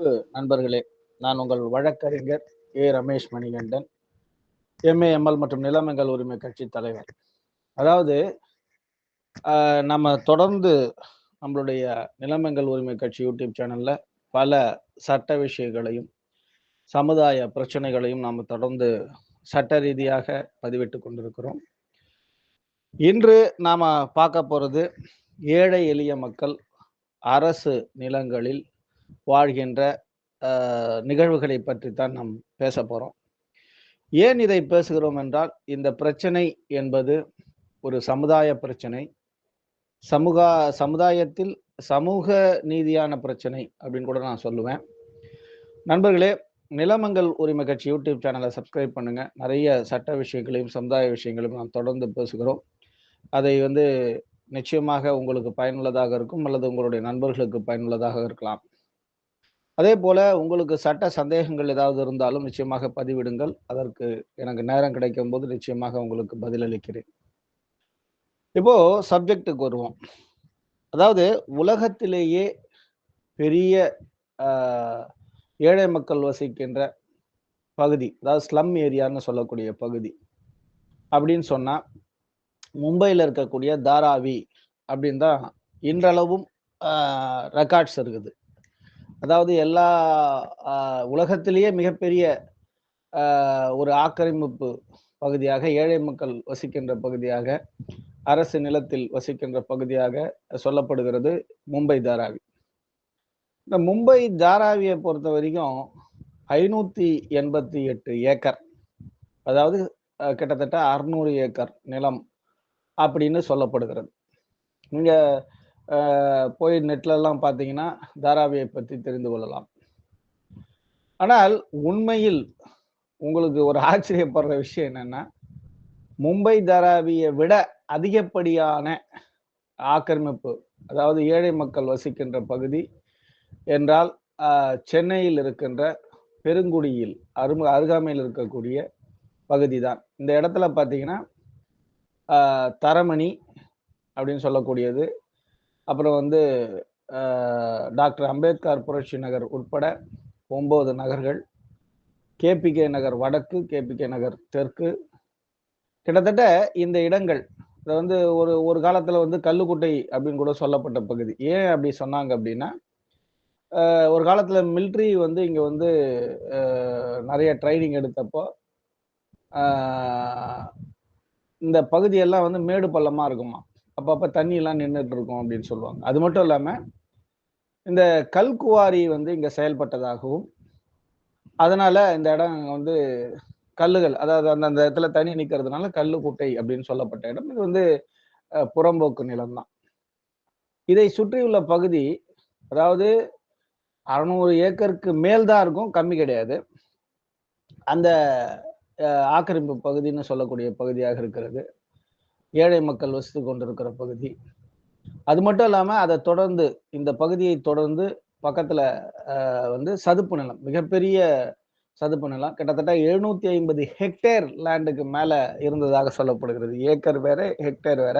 நண்பர்களே நான் உங்கள் வழக்கறிஞர் ஏ. ரமேஷ் மணிகண்டன் எம்ஏஎம்எல் மற்றும் நிலமங்கள் உரிமை கட்சி தலைவர். அதாவது நம்ம தொடர்ந்து நம்மளுடைய நிலமங்கள் உரிமை கட்சி யூடியூப் சேனல்ல பல சட்ட விஷயங்களையும் சமுதாய பிரச்சனைகளையும் நாம் தொடர்ந்து சட்ட ரீதியாக பதிவிட்டு கொண்டிருக்கிறோம். இன்று நாம் பார்க்க போகிறது ஏழை எளிய மக்கள் அரசு நிலங்களில் வாழ்கின்ற நிகழ்வுகளை பற்றி தான் நாம் பேச போகிறோம் ஏன் இதை பேசுகிறோம் என்றால் இந்த பிரச்சனை என்பது ஒரு சமுதாய பிரச்சனை. சமூக சமுதாயத்தில் சமூக நீதியான பிரச்சனை அப்படின்னு கூட நான் சொல்லுவேன். நண்பர்களே நிலமங்கள் உரிமை கட்சி யூடியூப் சேனலை சப்ஸ்கிரைப் பண்ணுங்க. நிறைய சட்ட விஷயங்களையும் சமுதாய விஷயங்களையும் நாம் தொடர்ந்து பேசுகிறோம். அதை வந்து நிச்சயமாக உங்களுக்கு பயனுள்ளதாக இருக்கும் அல்லது உங்களுடைய நண்பர்களுக்கு பயனுள்ளதாக இருக்கலாம். அதே போல உங்களுக்கு சட்ட சந்தேகங்கள் ஏதாவது இருந்தாலும் நிச்சயமாக பதிவிடுங்கள். அதற்கு எனக்கு நேரம் கிடைக்கும் போது நிச்சயமாக உங்களுக்கு பதிலளிக்கிறேன். இப்போ சப்ஜெக்டுக்கு வருவோம். அதாவது உலகத்திலேயே பெரிய ஏழை மக்கள் வசிக்கின்ற பகுதி அதாவது ஸ்லம் ஏரியான்னு சொல்லக்கூடிய பகுதி அப்படின்னு சொன்னால் மும்பையில் இருக்கக்கூடிய தாராவி அப்படின்னு தான் இன்றளவும் ரெக்கார்ட்ஸ் இருக்குது. அதாவது எல்லா உலகத்திலேயே மிகப்பெரிய ஒரு ஆக்கிரமிப்பு பகுதியாக ஏழை மக்கள் வசிக்கின்ற பகுதியாக அரசு நிலத்தில் வசிக்கின்ற பகுதியாக சொல்லப்படுகிறது மும்பை தாராவி. இந்த மும்பை தாராவியை பொறுத்த வரைக்கும் ஐநூற்றி எண்பத்தி எட்டு ஏக்கர் அதாவது கிட்டத்தட்ட அறுநூறு ஏக்கர் நிலம் அப்படின்னு சொல்லப்படுகிறது. இங்கே போய் நெட்லெல்லாம் பார்த்தீங்கன்னா தாராவியை பற்றி தெரிந்து கொள்ளலாம். ஆனால் உண்மையில் உங்களுக்கு ஒரு ஆச்சரியப்படுற விஷயம் என்னன்னா மும்பை தாராவியை விட அதிகப்படியான ஆக்கிரமிப்பு அதாவது ஏழை மக்கள் வசிக்கின்ற பகுதி என்றால் சென்னையில் இருக்கின்ற பெருங்குடியில் அரும அருகாமையில் இருக்கக்கூடிய பகுதி தான் இந்த இடத்துல பார்த்தீங்கன்னா தரமணி அப்படின்னு சொல்லக்கூடியது அப்புறம் வந்து டாக்டர் அம்பேத்கர் புரட்சி நகர் உட்பட ஒம்பது நகர்கள். கேபிகே நகர் வடக்கு கேபிகே நகர் தெற்கு. கிட்டத்தட்ட இந்த இடங்கள் இதை வந்து ஒரு ஒரு காலத்தில் வந்து கல்லுக்குட்டை அப்படின்னு கூட சொல்லப்பட்ட பகுதி. ஏன் அப்படி சொன்னாங்க அப்படின்னா ஒரு காலத்தில் மிலிட்ரி வந்து இங்கே வந்து நிறைய ட்ரைனிங் எடுத்தப்போ இந்த பகுதியெல்லாம் வந்து மேடு பள்ளமாக இருக்குமா? அப்பப்போ தண்ணியெல்லாம் நின்றுட்டு இருக்கும் அப்படின்னு சொல்லுவாங்க. அது மட்டும் இல்லாமல் இந்த கல்குவாரி வந்து இங்கே செயல்பட்டதாகவும் அதனால இந்த இடம் வந்து கல்லுகள் அதாவது அந்த அந்த இடத்துல தண்ணி நிற்கிறதுனால கல்லு குட்டை அப்படின்னு சொல்லப்பட்ட இடம். இது வந்து புறம்போக்கு நிலம்தான். இதை சுற்றியுள்ள பகுதி அதாவது அறநூறு ஏக்கருக்கு மேல் தான் இருக்கும் கம்மி கிடையாது. அந்த ஆக்கிரமிப்பு பகுதின்னு சொல்லக்கூடிய பகுதியாக இருக்கிறது. ஏழை மக்கள் வசித்து கொண்டிருக்கிற பகுதி. அது மட்டும் இல்லாமல் அதை தொடர்ந்து இந்த பகுதியை தொடர்ந்து பக்கத்தில் வந்து சதுப்பு நிலம் மிகப்பெரிய சதுப்பு நிலம். கிட்டத்தட்ட எழுநூத்தி ஐம்பது ஹெக்டேர் லேண்டுக்கு மேலே இருந்ததாக சொல்லப்படுகிறது. ஏக்கர் வேற ஹெக்டேர் வேற.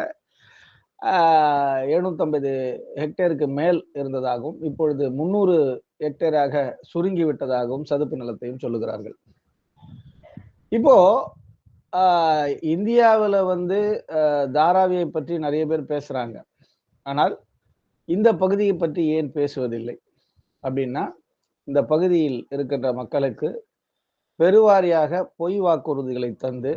எழுநூத்தம்பது ஹெக்டேருக்கு மேல் இருந்ததாகவும் இப்பொழுது முன்னூறு ஹெக்டேராக சுருங்கி விட்டதாகவும் சதுப்பு நிலத்தையும் சொல்லுகிறார்கள். இப்போ இந்தியாவில் வந்து தாராவியை பற்றி நிறைய பேர் பேசுகிறாங்க ஆனால் இந்த பகுதியை பற்றி ஏன் பேசுவதில்லை? அப்படின்னா இந்த பகுதியில் இருக்கின்ற மக்களுக்கு பெருவாரியாக பொய் வாக்குறுதிகளை தந்து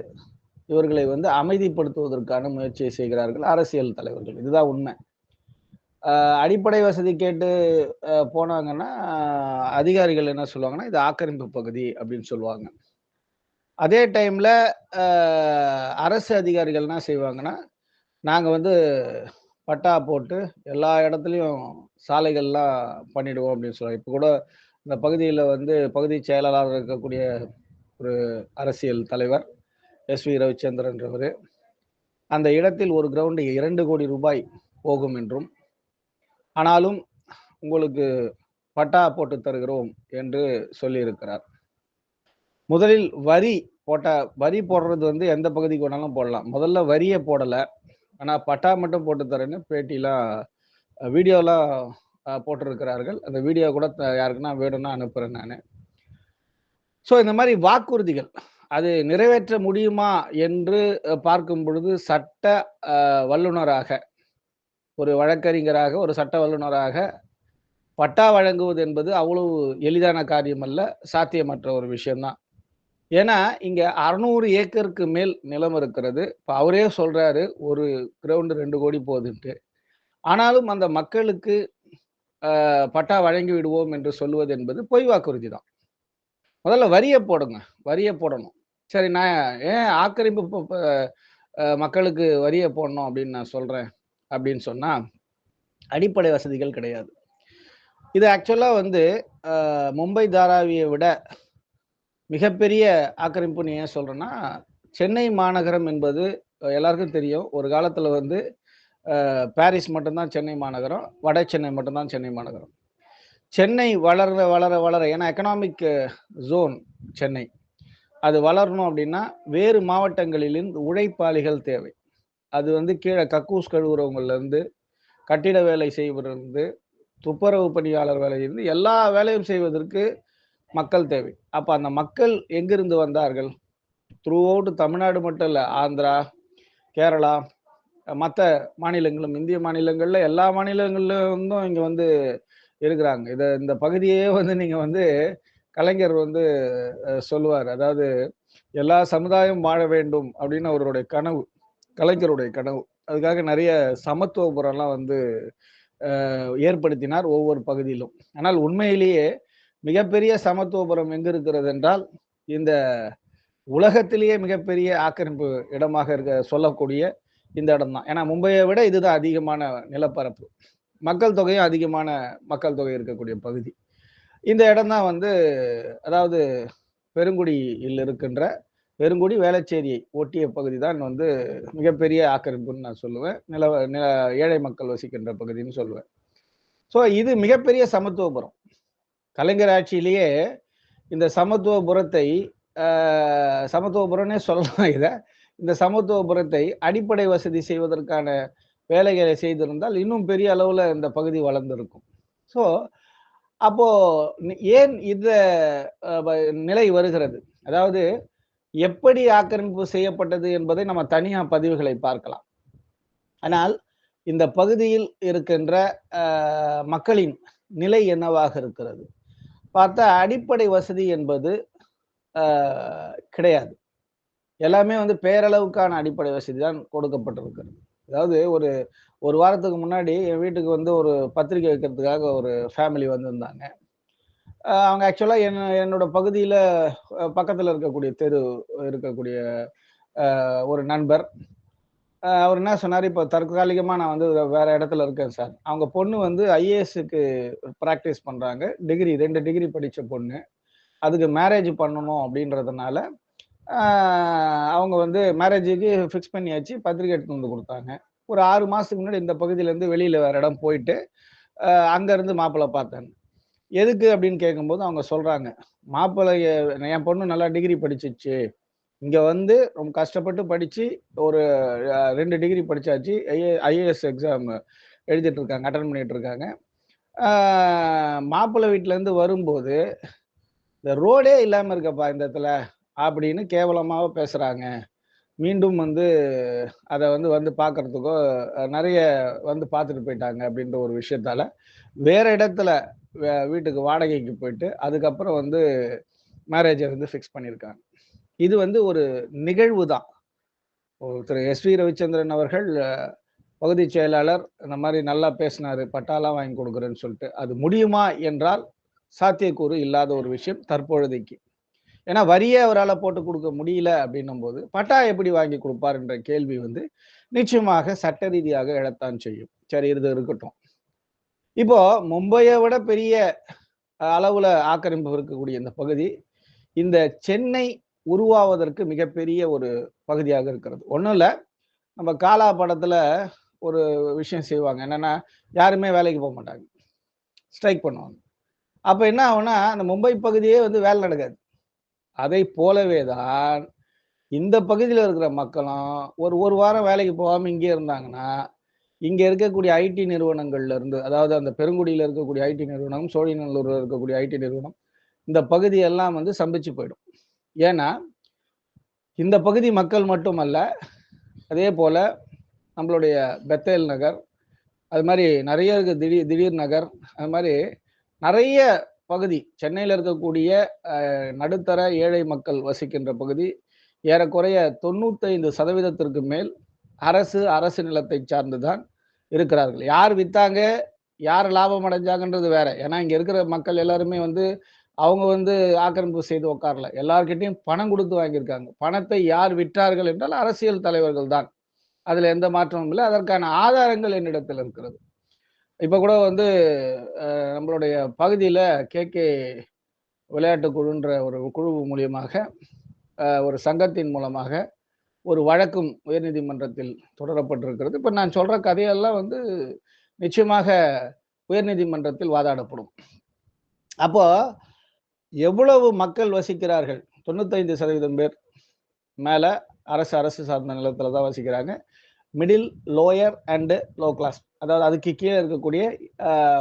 இவர்களை வந்து அமைதிப்படுத்துவதற்கான முயற்சியை செய்கிறார்கள் அரசியல் தலைவர்கள். இதுதான் உண்மை. அடிப்படை வசதி கேட்டு போனாங்கன்னா அதிகாரிகள் என்ன சொல்லுவாங்கன்னா இது ஆக்கிரமிப்பு பகுதி அப்படின்னு சொல்லுவாங்க. அதே டைம்ல அரசு அதிகாரிகள் என்ன செய்வாங்கன்னா நாங்கள் வந்து பட்டா போட்டு எல்லா இடத்துலையும் சாலைகள்லாம் பண்ணிடுவோம் அப்படின்னு சொல்லுவாங்க. இப்போ கூட இந்த பகுதியில் வந்து பகுதி செயலாளர் இருக்கக்கூடிய ஒரு அரசியல் தலைவர் எஸ் வி ரவிச்சந்திரன்றவர் அந்த இடத்தில் ஒரு கிரவுண்டு இரண்டு கோடி ரூபாய் போகும் என்றும் ஆனாலும் உங்களுக்கு பட்டா போட்டு தருகிறோம் என்று சொல்லியிருக்கிறார். முதலில் வரி போட்ட வரி போடுறது வந்து எந்த பகுதிக்கு வேணாலும் போடலாம். முதல்ல வரியை போடலை. ஆனால் பட்டா மட்டும் போட்டு தரேன்னு பேட்டிலாம் வீடியோலாம் போட்டிருக்கிறார்கள். அந்த வீடியோ கூட யாருக்குன்னா வேணும்னா அனுப்புகிறேன் நான். ஸோ இந்த மாதிரி வாக்குறுதிகள் அது நிறைவேற்ற முடியுமா என்று பார்க்கும் பொழுது சட்ட வல்லுநராக ஒரு வழக்கறிஞராக ஒரு சட்ட வல்லுநராக பட்டா வழங்குவது என்பது அவ்வளவு எளிதான காரியம் அல்ல சாத்தியமற்ற ஒரு விஷயம்தான். ஏன்னா இங்க அறுநூறு ஏக்கருக்கு மேல் நிலம் இருக்கிறது. இப்போ அவரே சொல்றாரு ஒரு கிரவுண்டு ரெண்டு கோடி போகுதுன்ட்டு. ஆனாலும் அந்த மக்களுக்கு பட்டா வழங்கி விடுவோம் என்று சொல்லுவது என்பது பொய் வாக்குறுதி தான். முதல்ல வரியை போடுங்க வரியை போடணும். சரி நான் ஏன் ஆக்கிரமிப்பு மக்களுக்கு வரியை போடணும் அப்படின்னு நான் சொல்றேன் அப்படின்னு சொன்னா அடிப்படை வசதிகள் கிடையாது. இது ஆக்சுவலாக வந்து மும்பை தாராவியை விட மிகப்பெரிய ஆக்கிரமிப்பு நீ ஏன் சொல்கிறேன்னா சென்னை மாநகரம் என்பது எல்லாருக்கும் தெரியும். ஒரு காலத்தில் வந்து பாரிஸ் மட்டும்தான் சென்னை மாநகரம் வட சென்னை மட்டும்தான் சென்னை மாநகரம். சென்னை வளர வளர வளர ஏன்னா எக்கனாமிக் ஜோன் சென்னை. அது வளரணும் அப்படின்னா வேறு மாவட்டங்களிலிருந்து உழைப்பாளிகள் தேவை. அது வந்து கீழே கக்கூஸ் கழுவுறவங்கலேருந்து கட்டிட வேலை செய்வதிலிருந்து துப்புரவு பணியாளர் வேலையிலிருந்து எல்லா வேலையும் செய்வதற்கு மக்கள் தேவை. அப்போ அந்த மக்கள் எங்கிருந்து வந்தார்கள்? த்ரூ அவுட் தமிழ்நாடு மட்டும் இல்லை ஆந்திரா கேரளா மற்ற மாநிலங்களும் இந்திய மாநிலங்களில் எல்லா மாநிலங்கள்லேருந்தும் இங்கே வந்து இருக்கிறாங்க. இதை இந்த பகுதியே வந்து நீங்கள் வந்து கலைஞர் வந்து சொல்லுவார். அதாவது எல்லா சமுதாயம் வாழ வேண்டும் அப்படின்னு அவருடைய கனவு கலைஞருடைய கனவு. அதுக்காக நிறைய சமத்துவபுரம்லாம் வந்து ஏற்படுத்தினார் ஒவ்வொரு பகுதியிலும். ஆனால் உண்மையிலேயே மிகப்பெரிய சமத்துவபுரம் எங்கு இருக்கிறது என்றால் இந்த உலகத்திலேயே மிகப்பெரிய ஆக்கிரமிப்பு இடமாக இருக்க சொல்லக்கூடிய இந்த இடம் தான் ஏன்னா மும்பையை விட இதுதான் அதிகமான நிலப்பரப்பு. மக்கள் தொகையும் அதிகமான மக்கள் தொகை இருக்கக்கூடிய பகுதி. இந்த இடம் தான் வந்து அதாவது பெருங்குடியில் இருக்கின்ற பெருங்குடி வேளச்சேரியை ஒட்டிய பகுதி தான் வந்து மிகப்பெரிய ஆக்கிரமிப்புன்னு நான் சொல்லுவேன். நில நில ஏழை மக்கள் வசிக்கின்ற பகுதின்னு சொல்லுவேன். ஸோ இது மிகப்பெரிய சமத்துவபுரம். கலைஞர் ஆட்சியிலேயே இந்த சமத்துவபுரத்தை சமத்துவபுரம்னே சொல்லலாம் இதை. இந்த சமத்துவபுரத்தை அடிப்படை வசதி செய்வதற்கான வேலைகளை செய்திருந்தால் இன்னும் பெரிய அளவில் இந்த பகுதி வளர்ந்திருக்கும். ஸோ அப்போ ஏன் இந்த நிலை வருகிறது? அதாவது எப்படி ஆக்கிரமிப்பு செய்யப்பட்டது என்பதை நம்ம தனியாக பதிவுகளை பார்க்கலாம். ஆனால் இந்த பகுதியில் இருக்கின்ற மக்களின் நிலை என்னவாக இருக்கிறது? பார்த்தா அடிப்படை வசதி என்பது கிடையாது. எல்லாமே வந்து பேரளவுக்கான அடிப்படை வசதி தான் கொடுக்கப்பட்டிருக்கிறது. அதாவது ஒரு ஒரு வாரத்துக்கு முன்னாடி என் வீட்டுக்கு வந்து ஒரு பத்திரிக்கை வைக்கிறதுக்காக ஒரு ஃபேமிலி வந்திருந்தாங்க. அவங்க ஆக்சுவலாக என் என்னோட பகுதியில் பக்கத்தில் இருக்கக்கூடிய தெரு இருக்கக்கூடிய ஒரு நண்பர். அவர் என்ன சொன்னார்? இப்போ தற்காலிகமாக நான் வந்து வேற இடத்துல இருக்கேன் சார். அவங்க பொண்ணு வந்து ஐஏஎஸ்க்கு ப்ராக்டிஸ் பண்ணுறாங்க டிகிரி ரெண்டு டிகிரி படித்த பொண்ணு. அதுக்கு மேரேஜ் பண்ணணும் அப்படின்றதுனால அவங்க வந்து மேரேஜுக்கு ஃபிக்ஸ் பண்ணியாச்சு. பத்திரிக்கை எடுத்து வந்து கொடுத்தாங்க. ஒரு ஆறு மாதத்துக்கு முன்னாடி இந்த பகுதியிலேருந்து வெளியில் வேறு இடம் போயிட்டு அங்கேருந்து மாப்பிள்ளை பார்த்தேன். எதுக்கு அப்படின்னு கேட்கும்போது அவங்க சொல்கிறாங்க மாப்பிள்ளைய என் பொண்ணு நல்லா டிகிரி படிச்சிச்சு. இங்கே வந்து ரொம்ப கஷ்டப்பட்டு படித்து ஒரு ரெண்டு டிகிரி படித்தாச்சு ஐஏ ஐஏஎஸ் எக்ஸாம் எழுதிட்டு இருக்காங்க அட்டன் பண்ணிட்டு இருக்காங்க. மாப்பிள்ளை வீட்டிலேருந்து வரும்போது இந்த ரோடே இல்லாமல் இருக்கப்பா இந்த இடத்துல அப்படின்னு கேவலமாக பேசுகிறாங்க மீண்டும் வந்து அதை வந்து வந்து பார்க்குறதுக்கோ நிறைய வந்து பார்த்துட்டு போயிட்டாங்க அப்படின்ற ஒரு விஷயத்தால் வேறு இடத்துல வீட்டுக்கு வாடகைக்கு போயிட்டு அதுக்கப்புறம் வந்து மேரேஜை வந்து ஃபிக்ஸ் பண்ணியிருக்காங்க. இது வந்து ஒரு நிகழ்வு தான் திரு. எஸ். வி. ரவிச்சந்திரன் அவர்கள் பகுதி செயலாளர் இந்த மாதிரி நல்லா பேசினாரு பட்டாலாம் வாங்கி கொடுக்குறேன்னு சொல்லிட்டு. அது முடியுமா என்றால் சாத்தியக்கூறு இல்லாத ஒரு விஷயம் தற்பொழுதைக்கு. ஏன்னா வரியே அவரால் போட்டு கொடுக்க முடியல அப்படின்னும் போது பட்டா எப்படி வாங்கி கொடுப்பார் என்ற கேள்வி வந்து நிச்சயமாக சட்ட ரீதியாக எழத்தான் செய்யும். சரி இது இருக்கட்டும். இப்போ மும்பையை விட பெரிய அளவுல ஆக்கிரமிப்பு இருக்கக்கூடிய இந்த பகுதி இந்த சென்னை உருவாவதற்கு மிகப்பெரிய ஒரு பகுதியாக இருக்கிறது. ஒன்றும் இல்லை நம்ம காலா படத்தில் ஒரு விஷயம் செய்வாங்க. என்னன்னா யாருமே வேலைக்கு போக மாட்டாங்க. ஸ்ட்ரைக் பண்ணுவாங்க. அப்போ என்ன ஆகும்னா அந்த மும்பை பகுதியே வந்து வேலை நடக்காது. அதை போலவே தான் இந்த பகுதியில் இருக்கிற மக்களும் ஒரு ஒரு வாரம் வேலைக்கு போகாமல் இங்கே இருந்தாங்கன்னா இங்கே இருக்கக்கூடிய ஐடி நிறுவனங்கள்ல இருந்து அதாவது அந்த பெருங்குடியில் இருக்கக்கூடிய ஐடி நிறுவனம் சோழிநல்லூரில் இருக்கக்கூடிய ஐடி நிறுவனம் இந்த பகுதியெல்லாம் வந்து சம்பிச்சு போயிடும். ஏன்னா இந்த பகுதி மக்கள் மட்டுமல்ல அதே போல் நம்மளுடைய பெத்தேல் நகர் அது மாதிரி நிறைய இருக்கு திடீர் திடீர் நகர் அது மாதிரி நிறைய பகுதி சென்னையில் இருக்கக்கூடிய நடுத்தர ஏழை மக்கள் வசிக்கின்ற பகுதி ஏறக்குறைய தொண்ணூத்தைந்து சதவீதத்திற்கு மேல் அரசு அரசு நிலத்தை சார்ந்துதான் இருக்கிறார்கள். யார் வித்தாங்க யார் லாபம் அடைஞ்சாங்கன்றது வேற. ஏன்னா இங்க இருக்கிற மக்கள் எல்லாருமே வந்து அவங்க வந்து ஆக்கிரமிப்பு செய்து உட்காரல எல்லார்கிட்டையும் பணம் கொடுத்து வாங்கியிருக்காங்க. பணத்தை யார் விற்றார்கள் என்றால் அரசியல் தலைவர்கள் தான். அதில் எந்த மாற்றமும் இல்லை. அதற்கான ஆதாரங்கள் என்னிடத்தில் இருக்கிறது. இப்போ கூட வந்து நம்மளுடைய பகுதியில் கே. கே. விளையாட்டு குழுன்ற ஒரு குழு மூலியமாக ஒரு சங்கத்தின் மூலமாக ஒரு வழக்கும் உயர்நீதிமன்றத்தில் தொடரப்பட்டிருக்கிறது. இப்போ நான் சொல்கிற கதையெல்லாம் வந்து நிச்சயமாக உயர்நீதிமன்றத்தில் வாதாடப்படும். அப்போது எவ்வளவு மக்கள் வசிக்கிறார்கள்? தொண்ணூத்தைந்து சதவீதம் பேர் மேலே அரசு அரசு சார்ந்த நிலத்தில் தான் வசிக்கிறாங்க. Middle lower and low class அதாவது அதுக்கு கீழே இருக்கக்கூடிய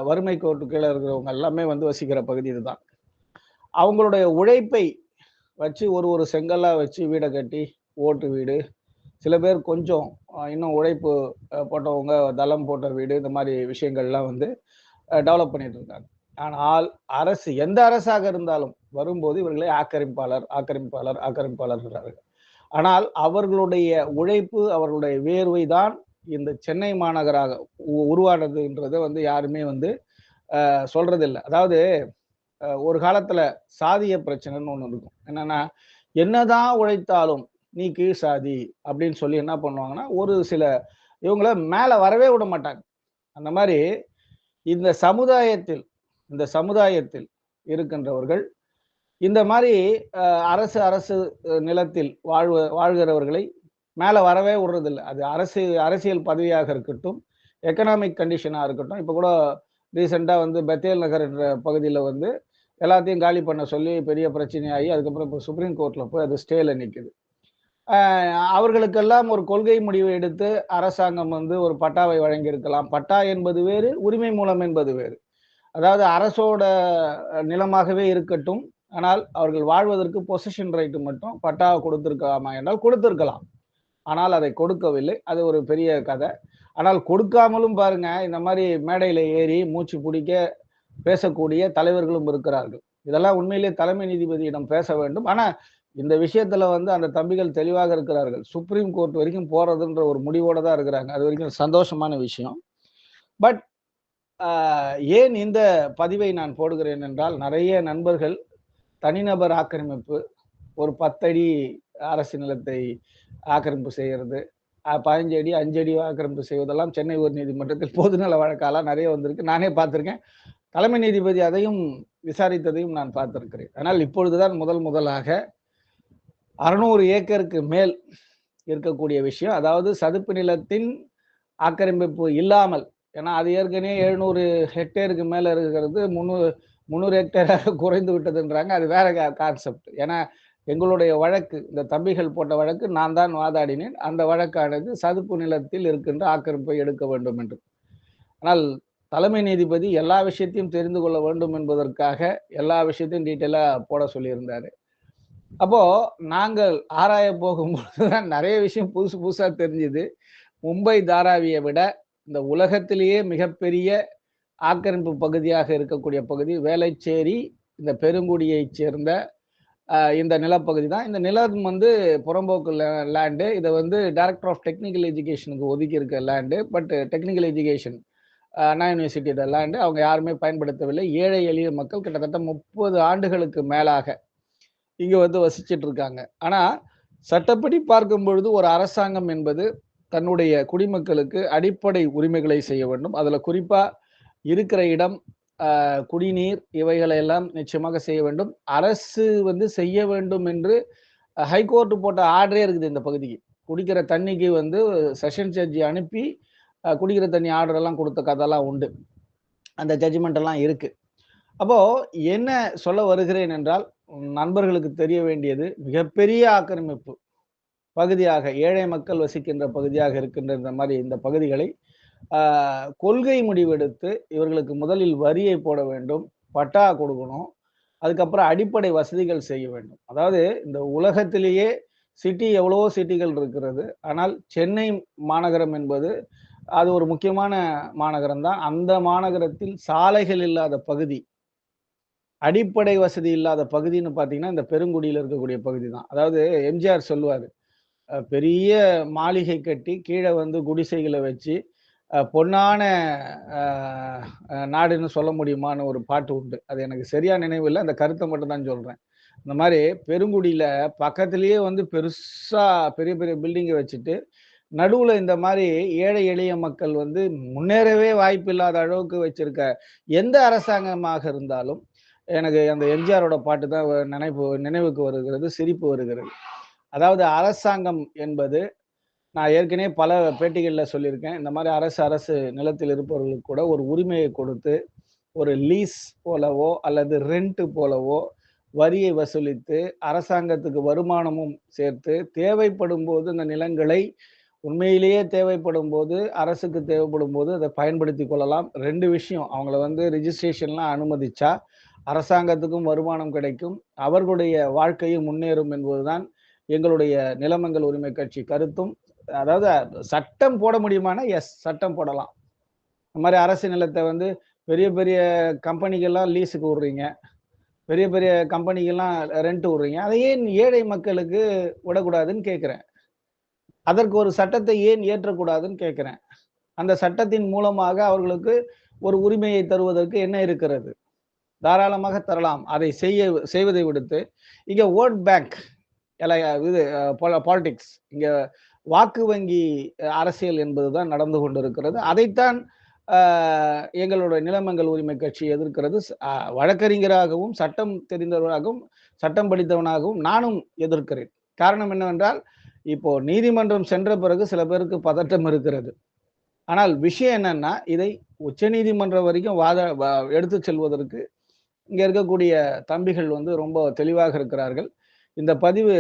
வறுமை கோட்டு கீழே இருக்கிறவங்க எல்லாமே வந்து வசிக்கிற பகுதி இதுதான். அவங்களுடைய உழைப்பை வச்சு ஒரு ஒரு செங்கல்லாக வச்சு வீடை கட்டி ஓட்டு வீடு சில பேர் கொஞ்சம் இன்னும் உழைப்பு போட்டவங்க தளம் போட்ட வீடு இந்த மாதிரி விஷயங்கள்லாம் வந்து டெவலப் பண்ணிட்டு இருக்காங்க. ஆனால் அரசு எந்த அரசாக இருந்தாலும் வரும்போது இவர்களை ஆக்கிரமிப்பாளர் ஆக்கிரமிப்பாளர் ஆக்கிரமிப்பாளர் ஆனால் அவர்களுடைய உழைப்பு அவர்களுடைய வேர்வை தான் இந்த சென்னை மாநகராக உ- உருவானதுன்றதை வந்து யாருமே வந்து சொல்றதில்லை. அதாவது ஒரு காலத்துல சாதிய பிரச்சனைன்னு ஒன்று இருக்கும். என்னன்னா என்னதான் உழைத்தாலும் நீ கீழ் சாதி அப்படின்னு சொல்லி என்ன பண்ணுவாங்கன்னா ஒரு சில இவங்கள மேலே வரவே விட மாட்டாங்க. அந்த மாதிரி இந்த சமுதாயத்தில் இந்த சமுதாயத்தில் இருக்கின்றவர்கள் இந்த மாதிரி அரசு அரசு நிலத்தில் வாழ்வ வாழ்கிறவர்களை மேலே வரவே விடுறதில்லை. அது அரசு அரசியல் பதவியாக இருக்கட்டும் எக்கனாமிக் கண்டிஷனாக இருக்கட்டும். இப்போ கூட ரீசெண்டாக வந்து பெத்தேல் நகர் என்ற பகுதியில் வந்து எல்லாத்தையும் காலி பண்ண சொல்லி பெரிய பிரச்சனையாகி அதுக்கப்புறம் இப்போ சுப்ரீம் கோர்ட்டில் போய் அது ஸ்டேல நிற்குது அவர்களுக்கெல்லாம் ஒரு கொள்கை முடிவை எடுத்து அரசாங்கம் வந்து ஒரு பட்டாவை வழங்கியிருக்கலாம். பட்டா என்பது வேறு உரிமை மூலம் என்பது வேறு. அதாவது அரசோட நிலமாகவே இருக்கட்டும். ஆனால் அவர்கள் வாழ்வதற்கு பொசிஷன் ரைட்டு மட்டும் பட்டாவை கொடுத்துருக்கலாமா என்றால் கொடுத்துருக்கலாம். ஆனால் அதை கொடுக்கவில்லை. அது ஒரு பெரிய கதை. ஆனால் கொடுக்காமலும் பாருங்க இந்த மாதிரி மேடையில் ஏறி மூச்சு பிடிக்க பேசக்கூடிய தலைவர்களும் இருக்கிறார்கள். இதெல்லாம் உண்மையிலே தலைமை நீதிபதியிடம் பேச வேண்டும். ஆனால் இந்த விஷயத்துல வந்து அந்த தம்பிகள் தெளிவாக இருக்கிறார்கள். சுப்ரீம் கோர்ட் வரைக்கும் போறதுன்ற ஒரு முடிவோட தான் இருக்கிறாங்க. அது வரைக்கும் சந்தோஷமான விஷயம். பட் ஏன் இந்த பதிவை நான் போடுகிறேன் என்றால் நிறைய நண்பர்கள் தனிநபர் ஆக்கிரமிப்பு ஒரு பத்தடி அரசு நிலத்தை ஆக்கிரமிப்பு செய்கிறது பதினஞ்சு அடி அஞ்சு அடி ஆக்கிரமிப்பு செய்வதெல்லாம் சென்னை உயர்நீதிமன்றத்தில் பொதுநல வழக்காலாம் நிறைய வந்திருக்கு. நானே பார்த்துருக்கேன். தலைமை நீதிபதி அதையும் விசாரித்ததையும் நான் பார்த்திருக்கிறேன். ஆனால் இப்பொழுதுதான் முதல் முதலாக அறுநூறு ஏக்கருக்கு மேல் இருக்கக்கூடிய விஷயம். அதாவது சதுப்பு நிலத்தின் ஆக்கிரமிப்பு இல்லாமல் ஏன்னா அது ஏற்கனவே எழுநூறு ஹெக்டேருக்கு மேல இருக்கிறது முந்நூறு முந்நூறு ஹெக்டேராக குறைந்து விட்டதுன்றாங்க. அது வேற கான்செப்ட் ஏன்னா எங்களுடைய வழக்கு இந்த தம்பிகள் போட்ட வழக்கு நான் தான் வாதாடினேன். அந்த வழக்கானது சதுப்பு நிலத்தில் இருக்கின்ற ஆக்கிரமிப்பை எடுக்க வேண்டும் என்று. ஆனால் தலைமை நீதிபதி எல்லா விஷயத்தையும் தெரிந்து கொள்ள வேண்டும் என்பதற்காக எல்லா விஷயத்தையும் டீட்டெயிலாக போட சொல்லியிருந்தார். அப்போது நாங்கள் ஆராய போகும்பொழுதுதான் நிறைய விஷயம் புதுசு புதுசாக தெரிஞ்சுது. மும்பை தாராவியை விட இந்த உலகத்திலேயே மிகப்பெரிய ஆக்கிரமிப்பு பகுதியாக இருக்கக்கூடிய பகுதி வேலைச்சேரி இந்த பெருங்குடியைச் சேர்ந்த இந்த நிலப்பகுதி தான். இந்த நிலம் வந்து புறம்போக்கு லேண்டு இதை வந்து டைரக்டர் ஆஃப் டெக்னிக்கல் எஜுகேஷனுக்கு ஒதுக்கி இருக்க land but technical education Anna யூனிவர்சிட்டியோட land அவங்க யாருமே பயன்படுத்தவில்லை. ஏழை எளிய மக்கள் கிட்டத்தட்ட முப்பது ஆண்டுகளுக்கு மேலாக இங்கே வந்து வசிச்சிட்டு இருக்காங்க. சட்டப்படி பார்க்கும் பொழுது ஒரு அரசாங்கம் என்பது தன்னுடைய குடிமக்களுக்கு அடிப்படை உரிமைகளை செய்ய வேண்டும். அதில் குறிப்பாக இருக்கிற இடம் குடிநீர் இவைகளை எல்லாம் நிச்சயமாக செய்ய வேண்டும். அரசு வந்து செய்ய வேண்டும் என்று ஹைகோர்ட் போட்ட ஆர்டரே இருக்குது இந்த பகுதிக்கு. குடிக்கிற தண்ணிக்கு வந்து செஷன் ஜட்ஜி அனுப்பி குடிக்கிற தண்ணி ஆர்டரெல்லாம் கொடுத்த கதைலாம் உண்டு. அந்த ஜட்ஜ்மெண்ட் எல்லாம் இருக்கு. என்ன சொல்ல வருகிறேன் என்றால் நண்பர்களுக்கு தெரிய வேண்டியது மிகப்பெரிய ஆக்கிரமிப்பு. பகுதியாக ஏழை மக்கள் வசிக்கின்ற பகுதியாக இருக்கின்ற இந்த மாதிரி இந்த பகுதிகளை கொள்கை முடிவெடுத்து இவர்களுக்கு முதலில் வரியை போட வேண்டும் பட்டா கொடுக்கணும் அதுக்கப்புறம் அடிப்படை வசதிகள் செய்ய வேண்டும். அதாவது இந்த உலகத்திலேயே சிட்டி எவ்வளவோ சிட்டிகள் இருக்கிறது ஆனால் சென்னை மாநகரம் என்பது அது ஒரு முக்கியமான மாநகரம் தான். அந்த மாநகரத்தில் சாலைகள் இல்லாத பகுதி அடிப்படை வசதி இல்லாத பகுதின்னு பார்த்தீங்கன்னா இந்த பெருங்குடியில் இருக்கக்கூடிய பகுதி தான். அதாவது எம்ஜிஆர் சொல்லுவார் பெரிய மாளிகை கட்டி கீழே வந்து குடிசைகளை வச்சு பொன்னான நாடுன்னு சொல்ல முடியுமான்னு ஒரு பாட்டு உண்டு. அது எனக்கு சரியா நினைவில்லை அந்த கருத்தை மட்டும் தான் சொல்றேன். இந்த மாதிரி பெருங்குடியில பக்கத்துலேயே வந்து பெருசா பெரிய பெரிய பில்டிங்கை வச்சுட்டு நடுவுல இந்த மாதிரி ஏழை எளிய மக்கள் வந்து முன்னேறவே வாய்ப்பு இல்லாத அளவுக்கு வச்சிருக்க எந்த அரசாங்கமாக இருந்தாலும் எனக்கு அந்த எம்ஜிஆரோட பாட்டு தான் நினைப்பு நினைவுக்கு வருகிறது சிரிப்பு வருகிறது. அதாவது அரசாங்கம் என்பது நான் ஏற்கனவே பல பேட்டிகளில் சொல்லியிருக்கேன். இந்த மாதிரி அரசு அரசு நிலத்தில் இருப்பவர்களுக்கு கூட ஒரு உரிமையை கொடுத்து ஒரு லீஸ் போலவோ அல்லது ரெண்ட்டு போலவோ வரியை வசூலித்து அரசாங்கத்துக்கு வருமானமும் சேர்த்து தேவைப்படும் போது இந்த நிலங்களை உண்மையிலேயே தேவைப்படும் போது அரசுக்கு தேவைப்படும் போது அதை பயன்படுத்தி கொள்ளலாம். ரெண்டு விஷயம் அவங்கள வந்து ரிஜிஸ்ட்ரேஷன்லாம் அனுமதிச்சா அரசாங்கத்துக்கும் வருமானம் கிடைக்கும். அவர்களுடைய வாழ்க்கையும் முன்னேறும் என்பதுதான் எங்களுடைய நிலமங்கள் உரிமை கட்சி கருத்தும் அதாவது சட்டம் போட முடியுமானா? எஸ் சட்டம் போடலாம். இந்த மாதிரி அரசு நிலத்தை வந்து பெரிய பெரிய கம்பெனிகள்லாம் லீஸுக்கு விடுறீங்க. பெரிய பெரிய கம்பெனிகள்லாம் ரெண்ட் விடுறீங்க. அதை ஏன் ஏழை மக்களுக்கு விடக்கூடாதுன்னு கேட்குறேன் அதற்கு ஒரு சட்டத்தை ஏன் ஏற்றக்கூடாதுன்னு கேட்குறேன் அந்த சட்டத்தின் மூலமாக அவர்களுக்கு ஒரு உரிமையை தருவதற்கு என்ன இருக்கிறது? தாராளமாக தரலாம். அதை செய்ய செய்வதை விடுத்து இங்கே ஓட் பேங்க் இது பாலிடிக்ஸ் இங்க வாக்கு வங்கி அரசியல் என்பதுதான் நடந்து கொண்டிருக்கிறது. அதைத்தான் எங்களுடைய நிலமங்கள் உரிமை கட்சி எதிர்க்கிறது. வழக்கறிஞராகவும் சட்டம் தெரிந்தவராகவும் சட்டம் படித்தவனாகவும் நானும் எதிர்க்கிறேன். காரணம் என்னவென்றால் இப்போ நீதிமன்றம் சென்ற பிறகு சில பேருக்கு பதட்டம் இருக்கிறது. ஆனால் விஷயம் என்னன்னா இதை உச்ச நீதிமன்றம் வரைக்கும் வாத எடுத்து செல்வதற்கு இங்கே இருக்கக்கூடிய தம்பிகள் வந்து ரொம்ப தெளிவாக இருக்கிறார்கள். இந்த பதிவு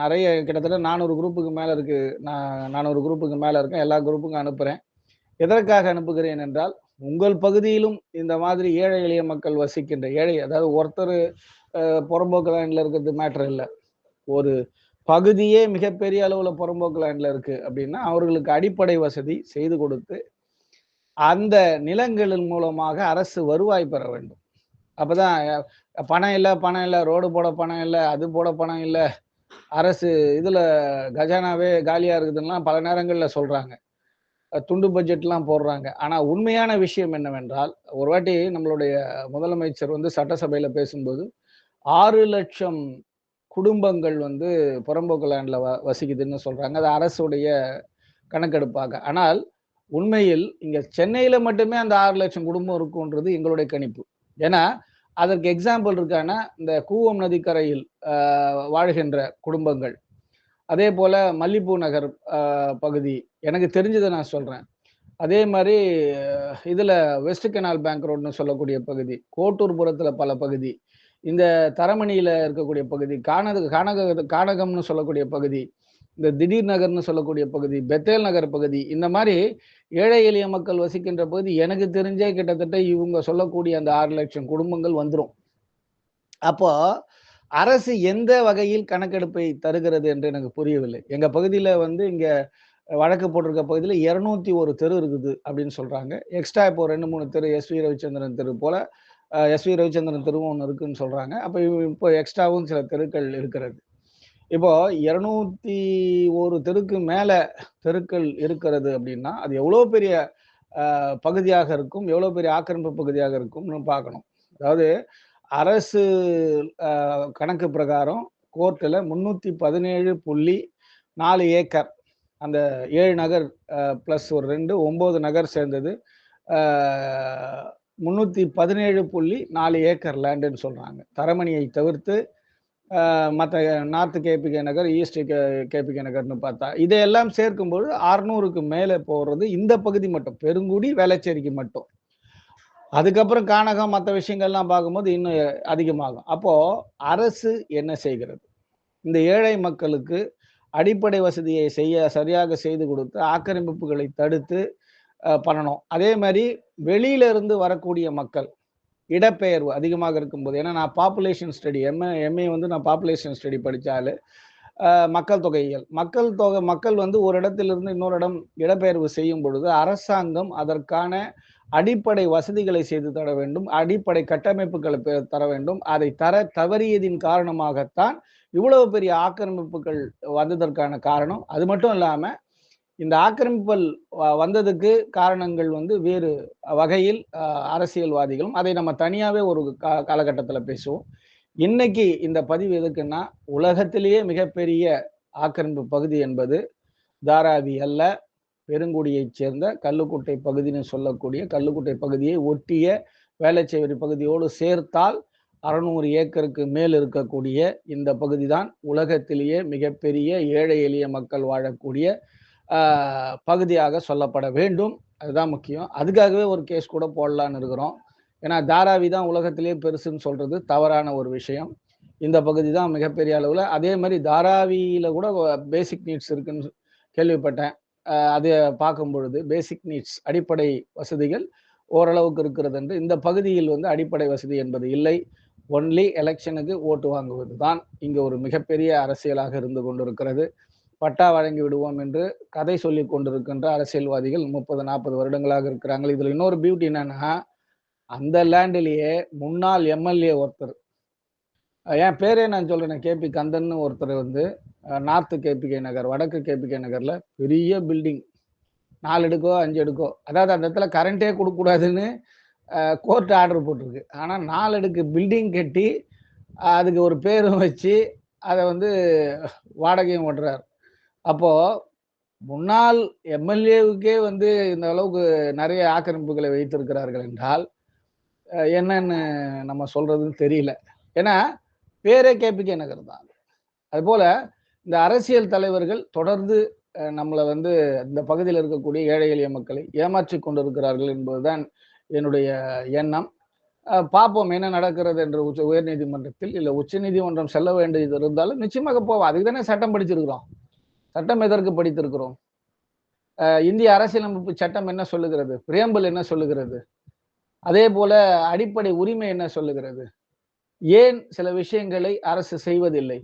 நிறைய கிட்டத்தட்ட நானூறு குரூப்புக்கு மேலே இருக்கு. நான் நானூறு குரூப்புக்கு மேலே இருக்கேன். எல்லா குரூப்புக்கும் அனுப்புகிறேன் எதற்காக அனுப்புகிறேன் என்றால் உங்கள் பகுதியிலும் இந்த மாதிரி ஏழை எளிய மக்கள் வசிக்கின்ற ஏழை அதாவது ஒருத்தர் புறம்போக்கு லைனில் இருக்கிறது மேட்ரு இல்லை. ஒரு பகுதியே மிகப்பெரிய அளவில் புறம்போக்கு லைனில் இருக்கு அப்படின்னா அவர்களுக்கு அடிப்படை வசதி செய்து கொடுத்து அந்த நிலங்களின் மூலமாக அரசு வருவாய் பெற வேண்டும். அப்போதான் பணம் இல்லை பணம் இல்லை ரோடு போட பணம் இல்லை அது போட பணம் இல்லை. அரசு இதில் கஜானாவே காலியாக இருக்குதுன்னா பல நேரங்களில் சொல்கிறாங்க துண்டு பட்ஜெட்லாம் போடுறாங்க. ஆனால் உண்மையான விஷயம் என்னவென்றால் ஒரு வாட்டி நம்மளுடைய முதலமைச்சர் வந்து சட்டசபையில் பேசும்போது ஆறு லட்சம் குடும்பங்கள் வந்து புறம்போக்கு லேண்டில் வ வசிக்குதுன்னு சொல்கிறாங்க அது அரசுடைய கணக்கெடுப்பாக. ஆனால் உண்மையில் இங்கே சென்னையில் மட்டுமே அந்த ஆறு லட்சம் குடும்பம் இருக்குன்றது எங்களுடைய கணிப்பு. ஏன்னா அதற்கு எக்ஸாம்பிள் இருக்கான இந்த கூவம் நதிக்கரையில் வாழ்கின்ற குடும்பங்கள். அதே போல் மல்லிப்பூ நகர் பகுதி. எனக்கு தெரிஞ்சதை நான் சொல்கிறேன் அதே மாதிரி இதில் வெஸ்ட் கெனால் பேங்க் ரோடுன்னு சொல்லக்கூடிய பகுதி கோட்டூர்புரத்துல பல பகுதி இந்த தரமணியில் இருக்கக்கூடிய பகுதி கானக கானக கானகம்னு சொல்லக்கூடிய பகுதி இந்த திடீர் நகர்னு சொல்லக்கூடிய பகுதி பெத்தேல் நகர் பகுதி இந்த மாதிரி ஏழை எளிய மக்கள் வசிக்கின்ற பகுதி எனக்கு தெரிஞ்சே கிட்டத்தட்ட இவங்க சொல்லக்கூடிய அந்த ஆறு லட்சம் குடும்பங்கள் வந்துடும் அப்போ அரசு எந்த வகையில் கணக்கெடுப்பை தருகிறது என்று எனக்கு புரியவில்லை. எங்க பகுதியில வந்து இங்க வழக்கு போட்டிருக்க பகுதியில் இருநூத்தி ஒரு தெரு இருக்குது அப்படின்னு சொல்றாங்க. எக்ஸ்ட்ரா இப்போ ரெண்டு மூணு தெரு எஸ் வி ரவிச்சந்திரன் தெரு போல எஸ் வி ரவிச்சந்திரன் தெருவும் ஒன்று இருக்குன்னு சொல்றாங்க. அப்போ இப்போ எக்ஸ்ட்ராவும் சில தெருக்கள் இருக்கிறது. இப்போ இருநூத்தி ஒரு தெருக்கு மேல தெருக்கள் இருக்கிறது அப்படின்னா அது எவ்வளோ பெரிய பகுதியாக இருக்கும் எவ்வளோ பெரிய ஆக்கிரமிப்பு பகுதியாக இருக்கும்னு பார்க்கணும். அதாவது அரசு கணக்கு பிரகாரம் கோர்ட்டில் முந்நூற்றி பதினேழு புள்ளி நாலு ஏக்கர் அந்த ஏழு நகர் ப்ளஸ் ஒரு ரெண்டு ஒம்பது நகர் சேர்ந்தது. முன்னூற்றி பதினேழு புள்ளி நாலு ஏக்கர் லேண்டுன்னு சொல்கிறாங்க தரமணியை தவிர்த்து மற்ற north KPK Nagar east K KPK நகர்னு பார்த்தா இதையெல்லாம் சேர்க்கும்போது அறுநூறுக்கு மேலே போகிறது இந்த பகுதி மட்டும் பெருங்குடி வேளச்சேரிக்கு மட்டும். அதுக்கப்புறம் கானகம் மற்ற விஷயங்கள்லாம் பார்க்கும்போது இன்னும் அதிகமாகும். அப்போது அரசு என்ன செய்கிறது? இந்த ஏழை மக்களுக்கு அடிப்படை வசதியை செய்ய சரியாக செய்து கொடுத்து ஆக்கிரமிப்புகளை தடுத்து பண்ணணும். அதே மாதிரி வெளியில இருந்து வரக்கூடிய மக்கள் இடப்பெயர்வு அதிகமாக இருக்கும்போது ஏன்னா நான் பாப்புலேஷன் ஸ்டடி எம்ஏ எம்ஏ வந்து நான் பாப்புலேஷன் ஸ்டடி படித்தாலும் மக்கள் தொகையியல். மக்கள் தொகை மக்கள் வந்து ஒரு இடத்திலிருந்து இன்னொரு இடம் இடப்பெயர்வு செய்யும் பொழுது அரசாங்கம் அதற்கான அடிப்படை வசதிகளை செய்து தர வேண்டும் அடிப்படை கட்டமைப்புகளை பெ- தர வேண்டும். அதை தர தவறியதின் காரணமாகத்தான் இவ்வளவு பெரிய ஆக்கிரமிப்புகள் வந்ததற்கான காரணம். அது மட்டும் இல்லாமல் இந்த ஆக்கிரமிப்பல் வ- வந்ததுக்கு காரணங்கள் வந்து வேறு வகையில் அரசியல்வாதிகளும் அதை நம்ம தனியாகவே ஒரு கா காலகட்டத்தில் பேசுவோம். இன்னைக்கு இந்த பதிவு எதுக்குன்னா உலகத்திலேயே மிகப்பெரிய ஆக்கிரமிப்பு பகுதி என்பது தாராவி அல்ல பெருங்குடியைச் சேர்ந்த கல்லுக்குட்டை பகுதின்னு சொல்லக்கூடிய கல்லுக்குட்டை பகுதியை ஒட்டிய வேலைச்சேவரி பகுதியோடு சேர்த்தால் அறுநூறு ஏக்கருக்கு மேல் இருக்கக்கூடிய இந்த பகுதி தான் உலகத்திலேயே மிகப்பெரிய ஏழை எளிய மக்கள் வாழக்கூடிய பகுதியாக சொல்லப்பட வேண்டும். அதுதான் முக்கியம். அதுக்காகவே ஒரு கேஸ் கூட போடலான்னு இருக்கிறோம். ஏன்னா தாராவி தான் உலகத்திலே பெருசுன்னு சொல்றது தவறான ஒரு விஷயம். இந்த பகுதி தான் மிகப்பெரிய அளவில். அதே மாதிரி தாராவியில் கூட பேசிக் நீட்ஸ் இருக்குன்னு கேள்விப்பட்டேன். அதை பார்க்கும் பொழுது பேசிக் நீட்ஸ் அடிப்படை வசதிகள் ஓரளவுக்கு இருக்கிறது என்று. இந்த பகுதியில் வந்து அடிப்படை வசதி என்பது இல்லை. ஒன்லி எலெக்ஷனுக்கு ஓட்டு வாங்குவது தான் இங்கே ஒரு மிகப்பெரிய அரசியலாக இருந்து கொண்டிருக்கிறது. பட்டா வழங்கி விடுவோம் என்று கதை சொல்லி கொண்டிருக்கின்ற அரசியல்வாதிகள் முப்பது நாற்பது வருடங்களாக இருக்கிறாங்க. இதுல இன்னொரு பியூட்டி என்னன்னா அந்த லேண்டிலேயே முன்னாள் எம்எல்ஏ ஒருத்தர். என் பேரே நான் சொல்றேன் கேபி கந்தன் ஒருத்தர் வந்து நார்த்து கேபிகே நகர் வடக்கு கேபிகே நகர்ல பெரிய பில்டிங் நாலு எடுக்கோ அஞ்சு எடுக்கோ. அதாவது அந்த இடத்துல கரண்டே கொடுக்கக்கூடாதுன்னு கோர்ட் ஆர்டர் போட்டிருக்கு. ஆனால் நாலு அடுக்கு பில்டிங் கட்டி அதுக்கு ஒரு பேரும் வச்சு அதை வந்து வாடகையும் ஓட்டுறார். அப்போ முன்னாள் எம்எல்ஏவுக்கே வந்து இந்த அளவுக்கு நிறைய ஆக்கிரமிப்புகளை வைத்திருக்கிறார்கள் என்றால் என்னன்னு நம்ம சொல்றதுன்னு தெரியல. ஏன்னா பேரே கேபிகே நகர் தான் அதுபோல இந்த அரசியல் தலைவர்கள் தொடர்ந்து நம்மளை வந்து இந்த பகுதியில் இருக்கக்கூடிய ஏழை எளிய மக்களை ஏமாற்றி கொண்டிருக்கிறார்கள் என்பதுதான் என்னுடைய எண்ணம். பார்ப்போம் என்ன நடக்கிறது என்று உச்ச உயர்நீதிமன்றத்தில் இல்லை உச்சநீதிமன்றம் செல்ல வேண்டியது இருந்தாலும் நிச்சயமாக போவோம். அதுக்கு தானே சட்டம் படிச்சிருக்கிறோம். சட்டம் எதற்கு படித்திருக்கிறோம்? இந்திய அரசியலமைப்பு சட்டம் என்ன சொல்லுகிறது? பிரியம்பல் என்ன சொல்லுகிறது? அதே போல அடிப்படை உரிமை என்ன சொல்லுகிறது? ஏன் சில விஷயங்களை அரசு செய்வதில்லை?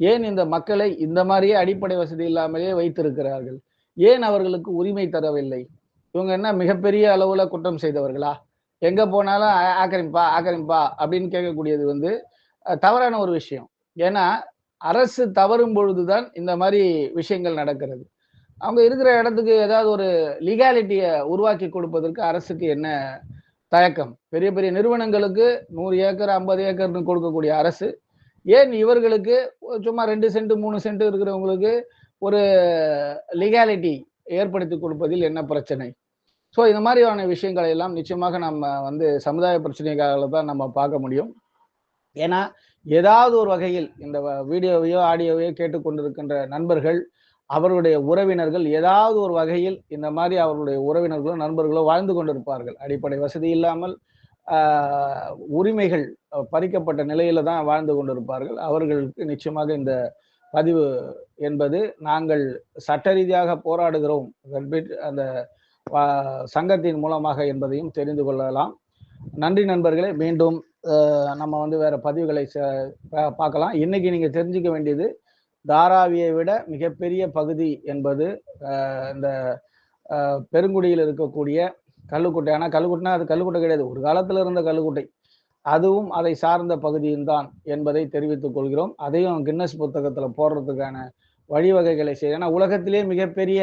ஏன் இந்த மக்களை இந்த மாதிரியே அடிப்படை வசதி இல்லாமலேயே வைத்திருக்கிறார்கள்? ஏன் அவர்களுக்கு உரிமை தரவில்லை? இவங்க என்ன மிகப்பெரிய அளவுல குற்றம் செய்தவர்களா? எங்க போனாலும் ஆக்கிரமிப்பா ஆக்கிரமிப்பா அப்படின்னு கேட்கக்கூடியது வந்து தவறான ஒரு விஷயம். ஏன்னா அரசு தவறும் பொழுதுதான் இந்த மாதிரி விஷயங்கள் நடக்கிறது. அவங்க இருக்கிற இடத்துக்கு ஏதாவது ஒரு லீகாலிட்டியை உருவாக்கி கொடுப்பதற்கு அரசுக்கு என்ன தயக்கம்? பெரிய பெரிய நிறுவனங்களுக்கு நூறு ஏக்கர் ஐம்பது ஏக்கர்னு கொடுக்கக்கூடிய அரசு ஏன் இவர்களுக்கு சும்மா ரெண்டு சென்ட் மூணு சென்ட் இருக்கிறவங்களுக்கு ஒரு லீகாலிட்டி ஏற்படுத்தி கொடுப்பதில் என்ன பிரச்சனை? ஸோ இந்த மாதிரியான விஷயங்களை எல்லாம் நிச்சயமாக நம்ம வந்து சமுதாய பிரச்சனைக்காக தான் நம்ம பார்க்க முடியும். ஏன்னா ஏதாவது ஒரு வகையில் இந்த வ- வீடியோவையோ ஆடியோவையோ கேட்டுக்கொண்டிருக்கின்ற நண்பர்கள் அவருடைய உறவினர்கள் ஏதாவது ஒரு வகையில் இந்த மாதிரி அவருடைய உறவினர்களோ நண்பர்களோ வாழ்ந்து கொண்டிருப்பார்கள். அடிப்படை வசதி இல்லாமல் உரிமைகள் பறிக்கப்பட்ட நிலையில தான் வாழ்ந்து கொண்டிருப்பார்கள். அவர்களுக்கு நிச்சயமாக இந்த பதிவு என்பது நாங்கள் சட்ட ரீதியாக போராடுகிறோம். அந்த சங்கத்தின் மூலமாக என்பதையும் தெரிந்து கொள்ளலாம். நன்றி நண்பர்களே. மீண்டும் நம்ம வந்து வேற பதிவுகளை ச- பார்க்கலாம். இன்னைக்கு நீங்க தெரிஞ்சுக்க வேண்டியது தாராவியை விட மிகப்பெரிய பகுதி என்பது இந்த பெருங்குடியில் இருக்கக்கூடிய கல்லுக்குட்டை. ஆனால் கல்லுக்குட்டைனா அது கல்லுக்குட்டை கிடையாது. ஒரு காலத்தில் இருந்த கல்லுக்குட்டை. அதுவும் அதை சார்ந்த பகுதியும் தான் என்பதை தெரிவித்துக் கொள்கிறோம். அதையும் கின்னஸ் புத்தகத்தில் போடுறதுக்கான வழிவகைகளை செய்ய ஏன்னா உலகத்திலே மிகப்பெரிய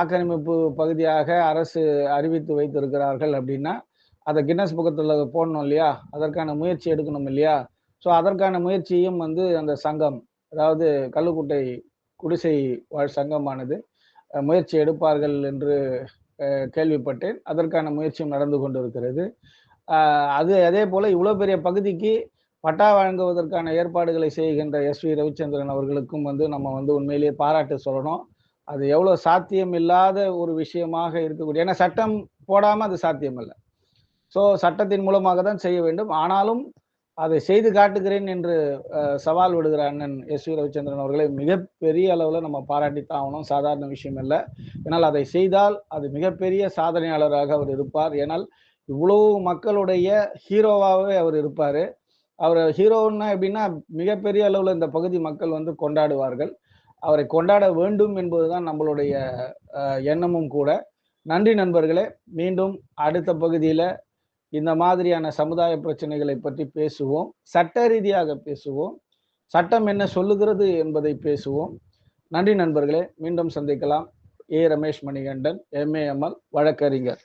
ஆக்கிரமிப்பு பகுதியாக அரசு அறிவித்து வைத்திருக்கிறார்கள் அப்படின்னா அதை கின்னஸ் புக்கத்தில் போடணும் இல்லையா? அதற்கான முயற்சி எடுக்கணும் இல்லையா? ஸோ அதற்கான முயற்சியும் வந்து அந்த சங்கம் அதாவது கல்லுக்குட்டை குடிசை வாழ் சங்கமானது முயற்சி எடுப்பார்கள் என்று கேள்விப்பட்டேன். அதற்கான முயற்சியும் நடந்து கொண்டிருக்கிறது. அது அதே போல் இவ்வளோ பெரிய பகுதிக்கு பட்டா வழங்குவதற்கான ஏற்பாடுகளை செய்கின்ற எஸ் வி ரவிச்சந்திரன் அவர்களுக்கும் வந்து நம்ம வந்து உண்மையிலேயே பாராட்டு சொல்லணும். அது எவ்வளோ சாத்தியம் இல்லாத ஒரு விஷயமாக இருக்கக்கூடிய ஏன்னா சட்டம் போடாமல் அது சாத்தியம் இல்லை ஸோ சட்டத்தின் மூலமாக தான் செய்ய வேண்டும். ஆனாலும் அதை செய்து காட்டுகிறேன் என்று சவால் விடுகிற அண்ணன் எஸ் வி ரவிச்சந்திரன் அவர்களை மிகப்பெரிய அளவில் நம்ம பாராட்டித்தான் ஆகணும். சாதாரண விஷயம் இல்லை. ஏன்னால் அதை செய்தால் அது மிகப்பெரிய சாதனையாளராக அவர் இருப்பார். ஏனால் இவ்வளவு மக்களுடைய ஹீரோவாகவே அவர் இருப்பார். அவர் ஹீரோன்னா எப்படின்னா மிகப்பெரிய அளவில் இந்த பகுதி மக்கள் வந்து கொண்டாடுவார்கள். அவரை கொண்டாட வேண்டும் என்பதுதான் நம்மளுடைய எண்ணமும் கூட. நன்றி நண்பர்களே. மீண்டும் அடுத்த பகுதியில் இந்த மாதிரியான சமுதாய பிரச்சனைகளை பற்றி பேசுவோம். சட்ட ரீதியாக பேசுவோம். சட்டம் என்ன சொல்லுகிறது என்பதை பேசுவோம். நன்றி நண்பர்களே மீண்டும் சந்திக்கலாம். ஏ ரமேஷ் மணிகண்டன் எம்ஏஎம்எல் வழக்கறிஞர்.